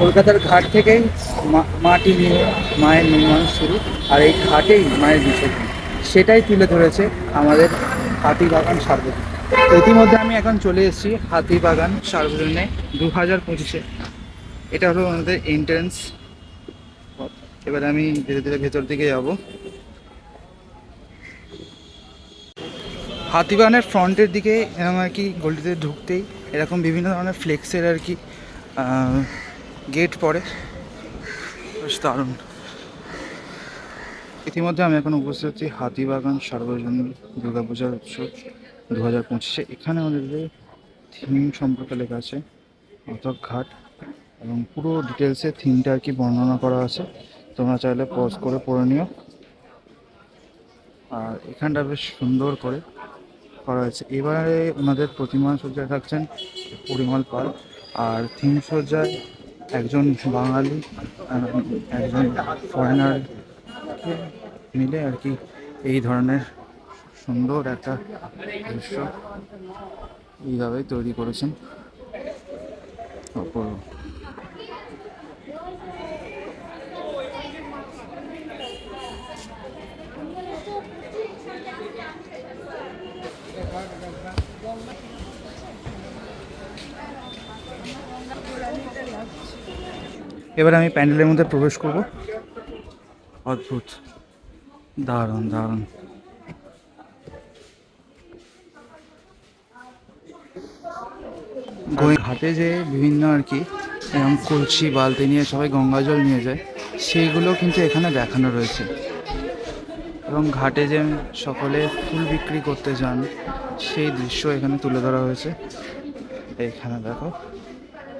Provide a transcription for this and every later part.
কলকাতার ঘাট থেকেই মা- মাটি নিয়ে মায়ের নির্মাণ শুরু, আর এই ঘাটেই মায়ের বিসর্জন। সেটাই তুলে ধরেছে আমাদের হাতিবাগান সার্বজনীন। ইতিমধ্যে আমি এখন চলে এসেছি হাতিবাগান সার্বজনীনে দু হাজার পঁচিশে। এটা হলো আমাদের এন্ট্রেন্স এবার আমি ধীরে ধীরে ভেতর দিকে যাব। হাতিবাগানের ফ্রন্টের দিকে এরকম আর কি গলিতে ঢুকতেই এরকম বিভিন্ন ধরনের ফ্লেক্সের আর কি গেট পড়ে বেশ দারুণ। ইতিমধ্যে আমি এখন উপস্থিত আছি হাতিবাগান সার্বজনীন দুর্গাপূজার উৎসব দু হাজার পঁচিশে। এখানে আমাদের যে থিম সম্পর্কে লেখা আছে অথক ঘাট এবং পুরো ডিটেলসে থিমটা আর কি বর্ণনা করা আছে। তোমরা চাইলে পজ করে পড়ে নিও। আর এখানটা বেশ সুন্দর করে করা হয়েছে। এবারে ওনাদের প্রতিমা সজ্জায় থাকছেন পরিমল পাল। আর থিম সজ্জায় একজন বাঙালি একজন ফরেনার মিলে আর কি এই ধরনের সুন্দর একটা দৃশ্য এইভাবেই তৈরি করেছেন অপূর্ব। এবার আমি প্যান্ডেলের মধ্যে প্রবেশ করব। অদ্ভুত। দারুণ দারুণ। ঘাটে যে বিভিন্ন আর কি এরকম কলসি বালতি নিয়ে সবাই গঙ্গা জল নিয়ে যায় সেইগুলো কিন্তু এখানে দেখানো রয়েছে। এবং ঘাটে যে সকলে ফুল বিক্রি করতে যান সেই দৃশ্য এখানে তুলে ধরা হয়েছে। এখানে দেখো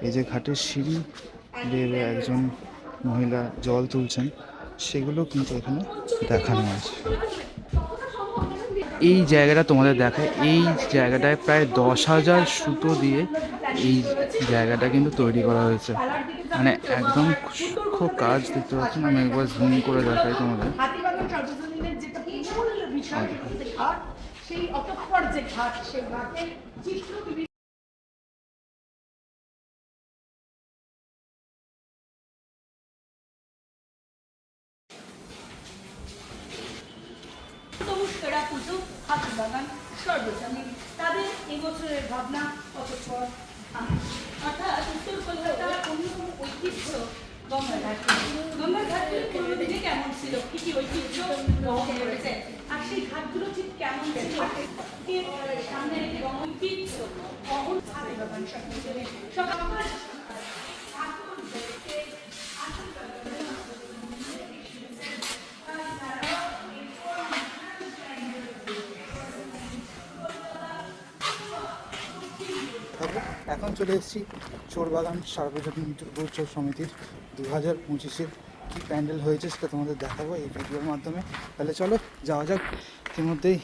এই যে ঘাটের সিঁড়ি একজন মহিলা জল তুলছেন সেগুলো কিন্তু এখানে দেখানো আছে। এই জায়গাটা তোমাদের দেখায় এই জায়গাটায় প্রায় দশ হাজার সুতো দিয়ে এই জায়গাটা কিন্তু তৈরি করা হয়েছে। মানে একদম সূক্ষ্ম কাজ দেখতে পাচ্ছেন আমি একবার জুম করে দেখাই তোমাদের। সেই অতঃপর যে ঘাট সেই ঘাটের চিত্র গঙ্গাঘাট গঙ্গাঘাট দিনে কেমন ছিল কি কি ঐতিহ্য বহন করেছে আর সেই ঘাটগুলো ঠিক কেমন ছিল সামনে বহন হাতিবাগান সর্বজনীন সকাল থাকব। চলে এসেছি চোরবাগান সার্বজনীন দুর্গোৎসব সমিতির দু হাজার পঁচিশের কী প্যান্ডেল হয়েছে সেটা তোমাদের দেখাবো এই ভিডিওর মাধ্যমে। তাহলে চলো যাওয়া যাক। ইতিমধ্যেই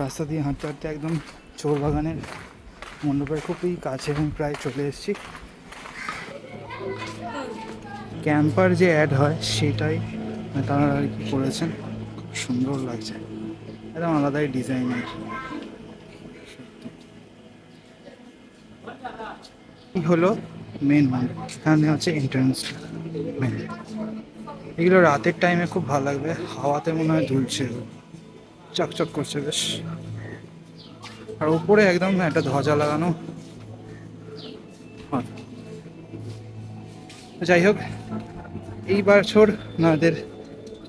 রাস্তা দিয়ে হাঁটতে হাঁটতে একদম চোরবাগানের মণ্ডপের খুবই কাছে এবং প্রায় চলে এসেছি। ক্যাম্পার যে অ্যাড হয় সেটাই তারা আর কি করেছেন। খুব সুন্দর লাগছে। একদম আলাদাই ডিজাইন ডিজাইনের। এই হলো মেন মন্দির এখানে হচ্ছে এন্ট্রান্স মেন এগুলো রাতের টাইমে খুব ভালো লাগবে। হাওয়াতে মনে হয় দুলছে চকচক করছে বেশ। আর উপরে একদম একটা ধ্বজা লাগানো। হয়। যাই হোক, এই বছর ওনাদের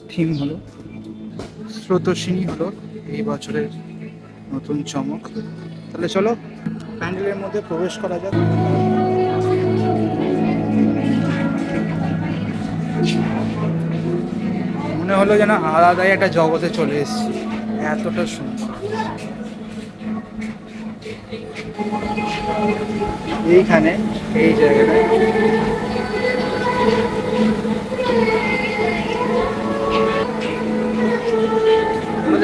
থিম হলো, স্রোতসিনী হলো এই বছরের নতুন চমক। তাহলে চলো, প্যান্ডেলের মধ্যে প্রবেশ করা যাক। মনে হলো যেন আলাদাই একটা জগতে চলে এসেছি। এতটা সুন্দর। এইখানে এই জায়গাটায়। কোনো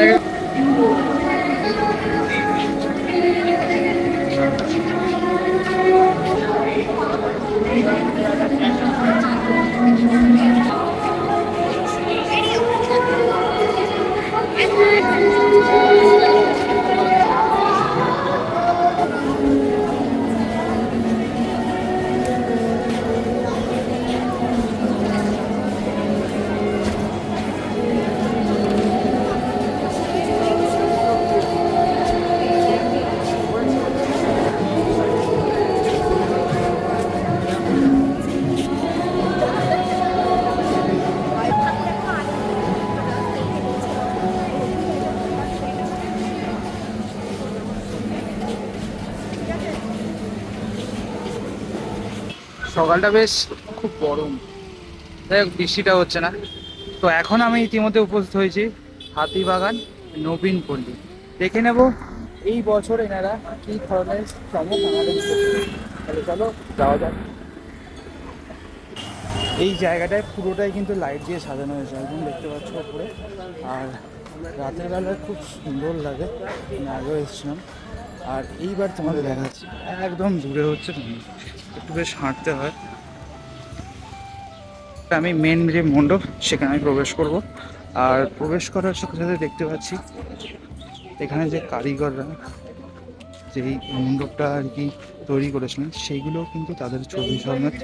সকালটা বেশ খুব গরম। যাই হোক, বৃষ্টিটা হচ্ছে না। তো এখন আমি ইতিমধ্যে উপস্থিত হয়েছি হাতিবাগান নবীন পল্লী দেখে নেব এই বছর এনারা কী ধরনের চমক আমাদের তাহলে চলো, যাওয়া যাক। এই জায়গাটায় পুরোটাই কিন্তু লাইট দিয়ে সাজানো হয়েছে, একদম দেখতে পাচ্ছ উপরে। আর রাতের বেলায় খুব সুন্দর লাগে, আমি আগেও এসেছিলাম। আর এইবার তোমাদের দেখাচ্ছি। একদম দূরে হচ্ছে মন্দির। একটু বেশ হাঁটতে হয়। আমি মেন যে মণ্ডপ সেখানে আমি প্রবেশ করব। আর প্রবেশ করার সাথে সাথে দেখতে পাচ্ছি, এখানে যে কারিগররা যেই মণ্ডপটা আর কি তৈরি করেছিলেন, সেইগুলো কিন্তু তাদের ছবি সমেত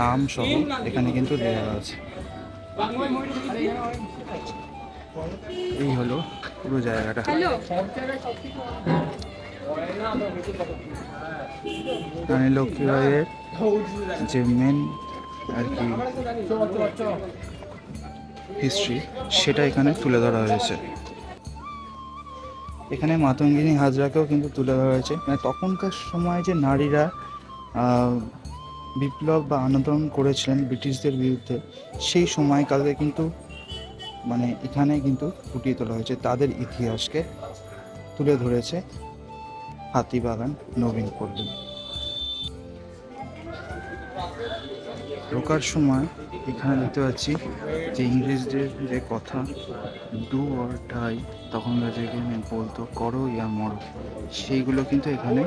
নাম সহ এখানে কিন্তু দেওয়া আছে। এই হলো পুরো জায়গাটা। রানী লক্ষ্মী রায়ের যে মেন আর কি হিস্ট্রি সেটা এখানে তুলে ধরা হয়েছে। এখানে মাতঙ্গিনী হাজরাকেও কিন্তু তুলে ধরা হয়েছে। মানে তখনকার সময় যে নারীরা বিপ্লব বা আন্দোলন করেছিলেন ব্রিটিশদের বিরুদ্ধে, সেই সময়কালে কিন্তু মানে এখানে কিন্তু ফুটিয়ে তোলা হয়েছে। তাদের ইতিহাসকে তুলে ধরেছে। হাতিবাগান নবীন পল্লী ঢোকার সময় এখানে দেখতে পাচ্ছি যে ইংরেজদের যে কথা ডু অর ডাই তখনকার যে এখানে বলতো, করো ইয়া মরো সেইগুলো কিন্তু এখানে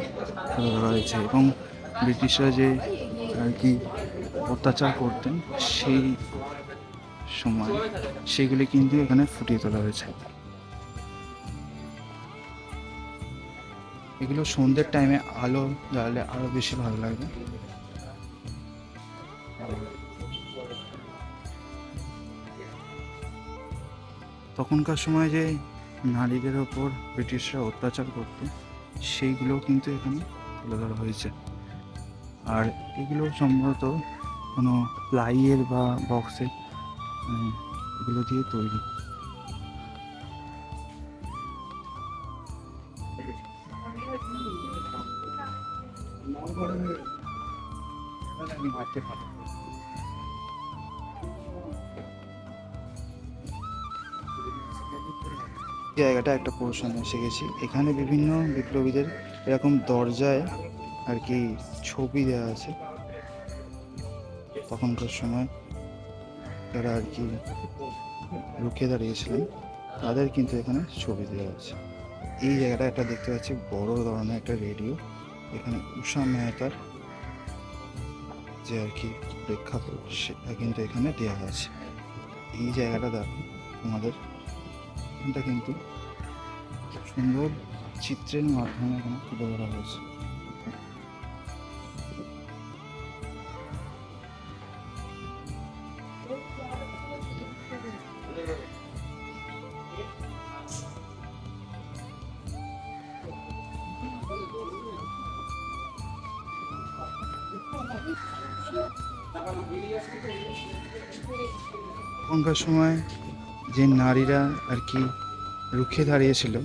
ধরা হয়েছে এবং ব্রিটিশরা যে আর কি অত্যাচার করতেন, সেই সময় সেগুলি কিন্তু এখানে ফুটিয়ে তোলা হয়েছে। এগুলো সন্ধ্যের টাইমে আলো জ্বালালে আরও বেশি ভালো লাগবে তখনকার সময় যে নারীদের ওপর ব্রিটিশরা অত্যাচার করত সেইগুলো কিন্তু এখানে তুলে ধরা হয়েছে। আর এগুলো সম্ভবত কোনো প্লাইয়ের বা বক্সের এগুলো দিয়ে তৈরি। জায়গাটা একটা পোর্শনে এসে গেছি। এখানে বিভিন্ন বিপ্লবীদের এরকম দরজায় আর কি ছবি দেওয়া আছে। তখনকার সময় তারা আর কি রুখে দাঁড়িয়েছিলেন। তাদের কিন্তু এখানে ছবি দেওয়া আছে। এই জায়গাটা একটা দেখতে পাচ্ছি, বড় ধরনের একটা রেডিও। এখানে উষা মেহতার যে আর কি প্রেক্ষাপট, সেটা কিন্তু এখানে দেওয়া আছে। এই জায়গাটা দেখো, তোমাদের। এটা কিন্তু সুন্দর চিত্রের মাধ্যমে এখানে তুলে ধরা হয়েছে। তখনকার সময় যে নারীরা আর কি রুখে দাঁড়িয়েছিল,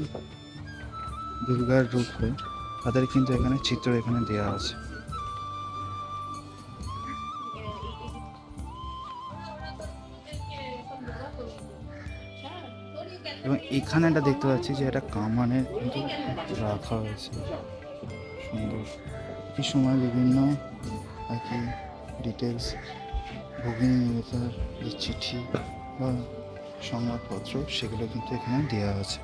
দুর্গার রূপে, তাদের কিন্তু এখানে চিত্র এখানে দেওয়া আছে। এবং এখানে একটা দেখতে পাচ্ছি যে একটা কামানের কিন্তু রাখা হয়েছে। সুন্দর। এই সময় বিভিন্ন আর কি ডিটেলস ভগিনী নিবেতার যে চিঠি বা সংবাদপত্র সেগুলো কিন্তু এখানে দেওয়া আছে।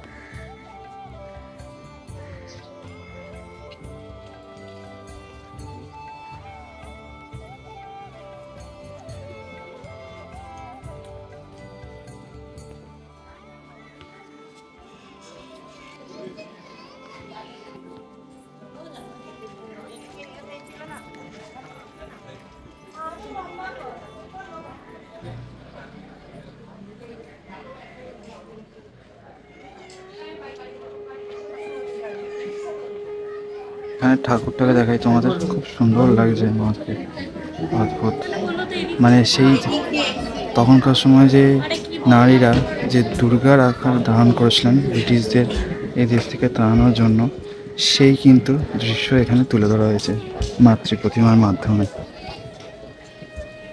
এখানে ঠাকুরটাকে দেখাই, তোমাদের খুব সুন্দর লাগছে আমাকে। অদ্ভুত। মানে সেই তখনকার সময় যে নারীরা, যে দুর্গার আকার ধারণ করেছিলেন ব্রিটিশদের এই দেশ থেকে তাড়ানোর জন্য, সেই কিন্তু দৃশ্য এখানে তুলে ধরা হয়েছে মাতৃ প্রতিমার মাধ্যমে।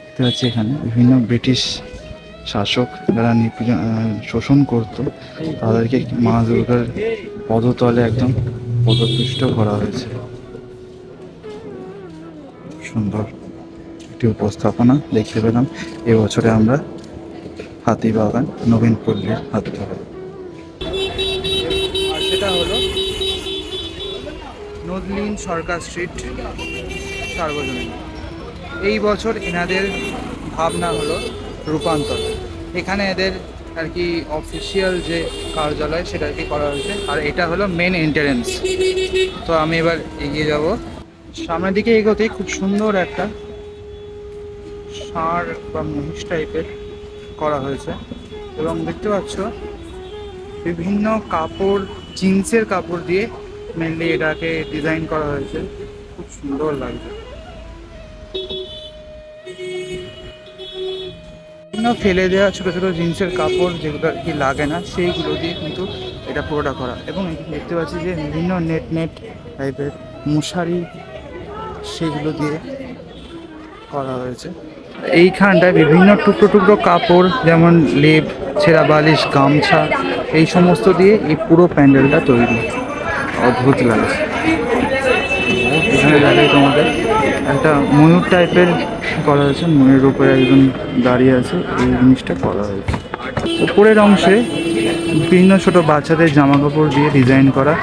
দেখতে পাচ্ছি এখানে বিভিন্ন ব্রিটিশ শাসক যারা নিপীড়ন শোষণ করত, তাদেরকে মা দুর্গার পদতলে একদম পদতুষ্ট করা হয়েছে। সুন্দর একটি উপস্থাপনা দেখতে পেলাম। এবছরে আমরা হাতিবাগান নবীন পল্লীর হাত সেটা হলো নদলিন সরকার স্ট্রিট সার্বজনীন। এই বছর এনাদের ভাবনা হলো রূপান্তর। এখানে এদের আর কি অফিসিয়াল যে কার্যালয় সেটা কি করা হয়েছে। আর এটা হলো মেন এন্ট্রেন্স তো আমি এবার এগিয়ে যাব। সামনের দিকে এগোতেই খুব সুন্দর একটা ষাঁড় বা মহিষ টাইপের করা হয়েছে। এবং দেখতে পাচ্ছ, বিভিন্ন কাপড়, জিন্সের কাপড় দিয়ে মেনলি এটাকে ডিজাইন করা হয়েছে। খুব সুন্দর লাগছে। বিভিন্ন ফেলে দেওয়া ছোট ছোট জিন্সের কাপড় যেগুলো আর কি লাগে না, সেইগুলো দিয়ে কিন্তু এটা পুরোটা করা। এবং দেখতে পাচ্ছি যে বিভিন্ন নেট নেট টাইপের মশারি সেগুলো দিয়ে করা হয়েছে। এইখানটায় বিভিন্ন টুকরো টুকরো কাপড়, যেমন লেপ, ছেঁড়া বালিশ, গামছা, এই সমস্ত দিয়ে এই পুরো প্যান্ডেলটা তৈরি। অদ্ভুত লাগছে। এখানে দেখাই তোমাদের। একটা ময়ূর টাইপের করা হয়েছে। ময়ূরের উপরে একজন দাঁড়িয়ে আছে। এই জিনিসটা করা হয়েছে। উপরের অংশে বিভিন্ন ছোট বাচ্চাদের জামা কাপড় দিয়ে ডিজাইন করা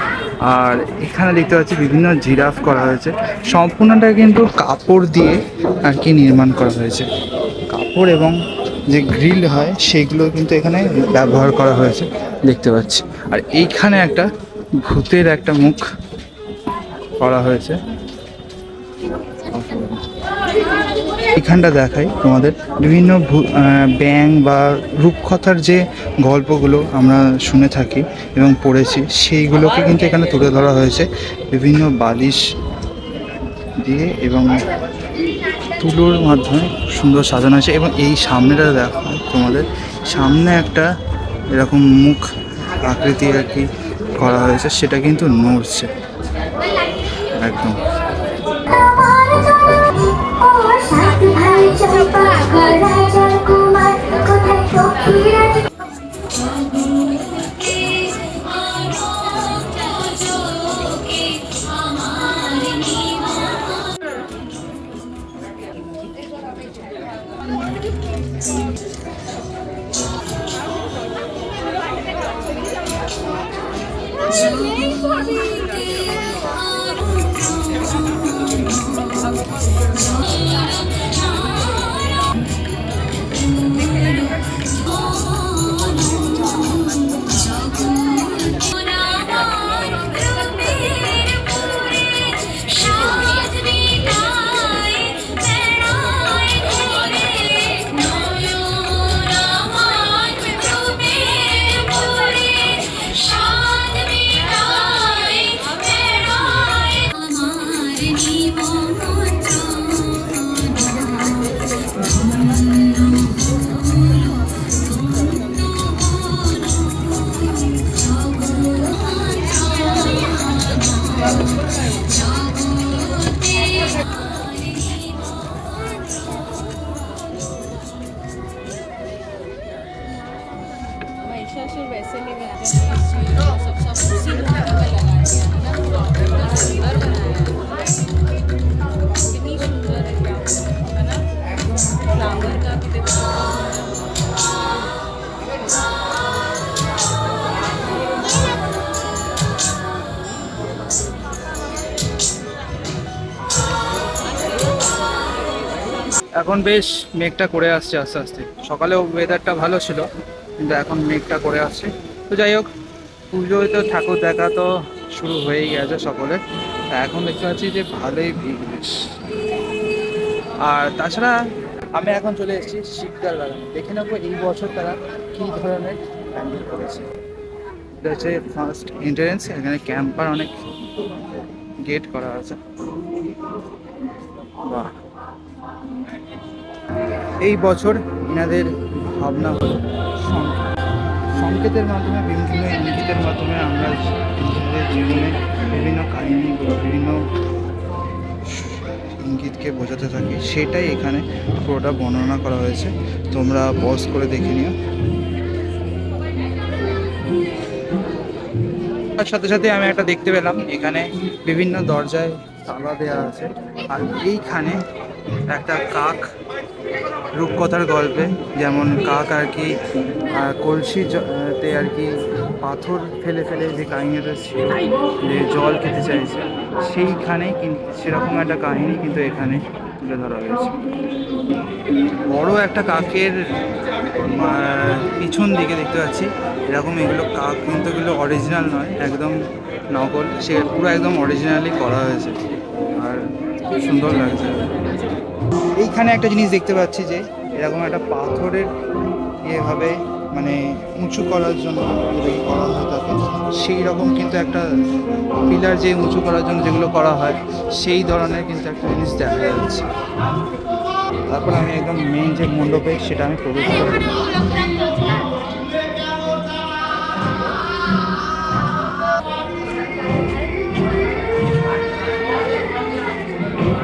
আর এখানে দেখতে পাচ্ছি বিভিন্ন জিরাফ করা হয়েছে। সম্পূর্ণটা কিন্তু কাপড় দিয়ে আর কি নির্মাণ করা হয়েছে। কাপড় এবং যে গ্রিল হয়, সেগুলো কিন্তু এখানে ব্যবহার করা হয়েছে, দেখতে পাচ্ছি। আর এইখানে একটা ভূতের একটা মুখ করা হয়েছে। এখানটা দেখাই তোমাদের। বিভিন্ন ব্যাং বা রূপকথার যে গল্পগুলো আমরা শুনে থাকি এবং পড়েছি, সেইগুলোকে কিন্তু এখানে তুলে ধরা হয়েছে। বিভিন্ন বালিশ দিয়ে এবং তুলোর মাধ্যমে সুন্দর সাজানো হয়েছে এবং এই সামনেটা দেখো তোমাদের। সামনে একটা এরকম মুখ আকৃতি আর কি করা হয়েছে, সেটা কিন্তু নড়ছে। একদম। và ra chân của mắt có thể có khiến এখন বেশ মেঘটা করে আসছে আস্তে আস্তে। সকালেও ওয়েদারটা ভালো ছিল। কিন্তু এখন মেঘটা করে আসছে। তো যাই হোক পুজোয় তো ঠাকুর দেখা তো শুরু হয়েই গেছে সকলে। এখন দেখতে পাচ্ছি যে ভালোই ভিড় আর তাছাড়া আমি এখন চলে এসেছি শিকদার বাগানে। দেখে নেব এই বছর তারা কী ধরনের প্যান্ডেল করেছে। এটা হচ্ছে ফার্স্ট এন্ট্রেন্স এখানে ক্যাম্পার অনেক গেট করা আছে। বাহ। এই বছর এনাদের ভাবনা হলো সংকেত। সংকেতের মাধ্যমে, বিভিন্ন ইঙ্গিতের মাধ্যমে আমরা নিজেদের জীবনে বিভিন্ন কাহিনীগুলো বিভিন্ন ইঙ্গিতকে বোঝাতে থাকি। সেটাই এখানে পুরোটা বর্ণনা করা হয়েছে। তোমরা পজ করে দেখে নিও। তার সাথে সাথে আমি একটা দেখতে পেলাম। এখানে বিভিন্ন দরজায় তালা দেওয়া আছে। আর এইখানে একটা কাক রূপকথার গল্পে যেমন কাক আর কি আহ, কলসি তে আর কি পাথর ফেলে ফেলে যে কাহিনীটা ছিল যে জল খেতে চাইছে সেইখানে কিন্তু সেরকম একটা কাহিনী কিন্তু এখানে তুলে ধরা হয়েছে। বড় একটা কাকের পিছন দিকে দেখতে পাচ্ছি এরকম এগুলো কাক কিন্তু এগুলো অরিজিনাল নয় একদম নকল সে পুরো একদম অরিজিনালি করা হয়েছে। আর খুব সুন্দর লাগছে। এইখানে একটা জিনিস দেখতে পাচ্ছি যে, এরকম একটা পাথরের এভাবে মানে উঁচু করার জন্য করা হয় থাকে সেই রকম কিন্তু একটা পিলার যে উঁচু করার জন্য যেগুলো করা হয়, সেই ধরনের কিন্তু একটা জিনিস দেখা যাচ্ছে। তারপর আমি একদম মেন যে মণ্ডপে সেটা আমি প্রবেশ করে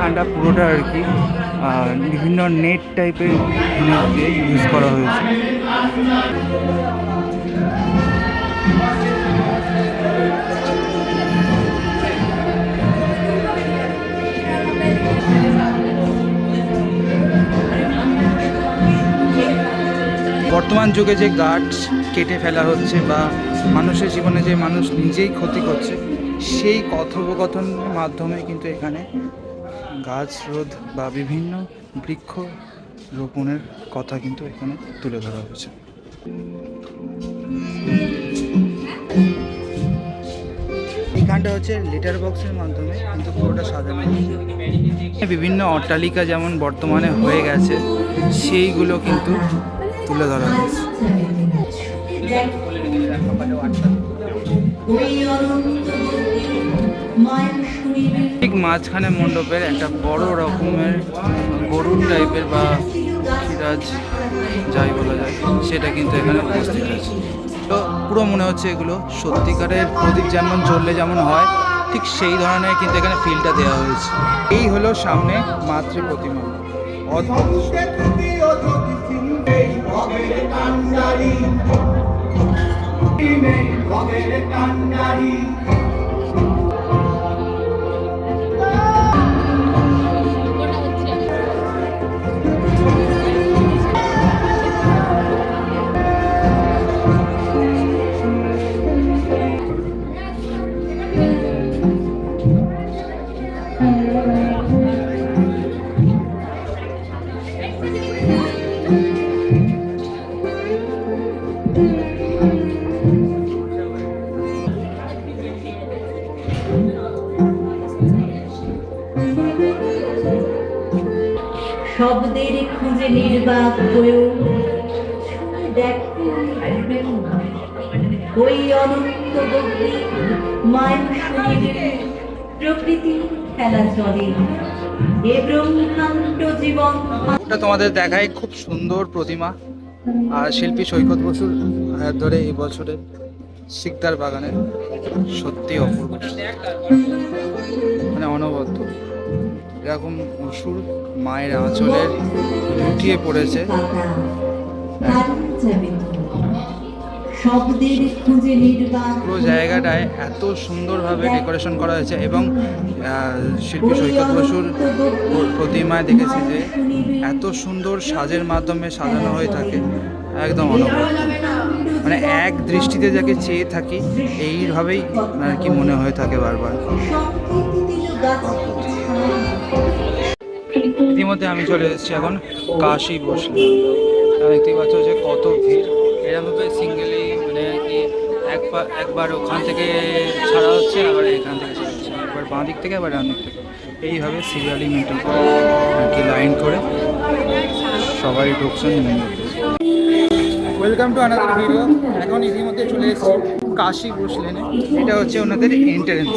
এখানটা পুরোটা আর কি বিভিন্ন নেট টাইপের জিনিস দিয়ে ইউজ করা হয়েছে। বর্তমান যুগে যে গাছ কেটে ফেলা হচ্ছে বা মানুষের জীবনে যে মানুষ নিজেই ক্ষতি করছে, সেই কথোপকথনের মাধ্যমে কিন্তু এখানে গাছ রোধ বা বিভিন্ন বৃক্ষ রোপণের কথা কিন্তু এখানে তুলে ধরা হয়েছে। এইখানটা হচ্ছে লিটার বক্সের মাধ্যমে কিন্তু পুরোটা সাজানো বিভিন্ন অট্টালিকা যেমন বর্তমানে হয়ে গেছে, সেইগুলো কিন্তু তুলে ধরা হয়েছে। ঠিক মাঝখানে মণ্ডপের একটা বড় রকমের গরুর টাইপের বা পক্ষীরাজ যাই বলা যায়, সেটা কিন্তু এখানে উপস্থিত আছে তো পুরো মনে হচ্ছে এগুলো সত্যিকারের প্রদীপ যেমন জ্বললে যেমন হয়, ঠিক সেই ধরনের কিন্তু এখানে ফিলটা দেওয়া হয়েছে। এই হলো সামনে মাতৃ প্রতিমা। অদ্ভুত। ওটা ওটা তোমাদের দেখায় খুব সুন্দর প্রতিমা আর শিল্পী সৈকত বসুর হাত ধরে এই বছরে শিকদার বাগানে সত্যি অপূর্ব। মানে অনবদ্য। এরকম অসুর মায়ের আঁচলের লুটিয়ে পড়েছে। পুরো জায়গাটায় এত সুন্দরভাবে ডেকোরেশন করা হয়েছে এবং শিল্পী সৈকত বসুর প্রতিমায় দেখেছি যে এত সুন্দর সাজের মাধ্যমে সাজানো হয়ে থাকে। একদম অনবদ্য। মানে এক দৃষ্টিতে যাকে চেয়ে থাকি, এইভাবেই আর কি মনে হয়ে থাকে বারবার। ইতিমধ্যে আমি চলে এসেছি এখন কাশি বসলে। দেখতেই পাচ্ছ যে কত ভিড়। এরকমভাবে সিঙ্গেলি মানে কি একবার একবার ওখান থেকে ছাড়া হচ্ছে, আবার এখান থেকে ছাড়া হচ্ছে। একবার বাঁ দিক থেকে, আবার ডান দিক থেকে। এইভাবে সিরিয়ালি মেনটেন করে, আর কি লাইন করে। সবাই ঢুকছেন ওয়েলকাম টু আনাদার ভিডিও এখন ইতিমধ্যে চলে এসেছি কাশি বসলেনে এটা হচ্ছে ওনাদের এন্ট্রেন্স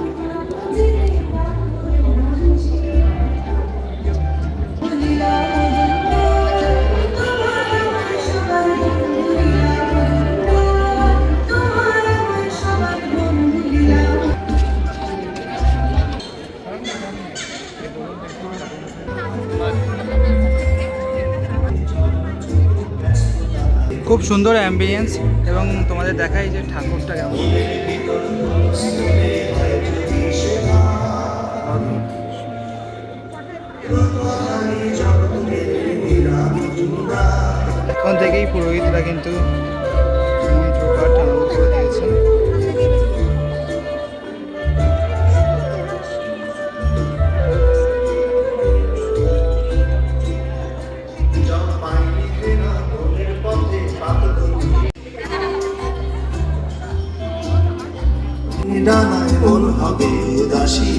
খুব সুন্দর অ্যাম্বিয়েন্স এবং তোমাদের দেখাই যে ঠাকুরটা কেমন। এখন থেকেই পুরোহিতরা কিন্তু ডানায় মন হবে উদাসী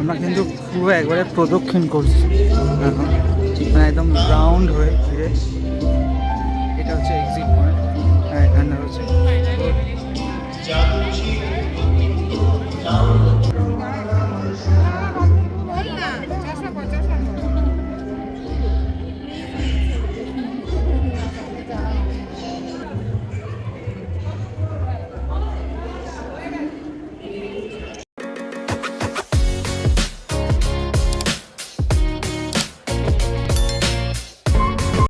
আমরা কিন্তু পুরো একবারে প্রদক্ষিণ করছি। এখন একদম রাউন্ড হয়ে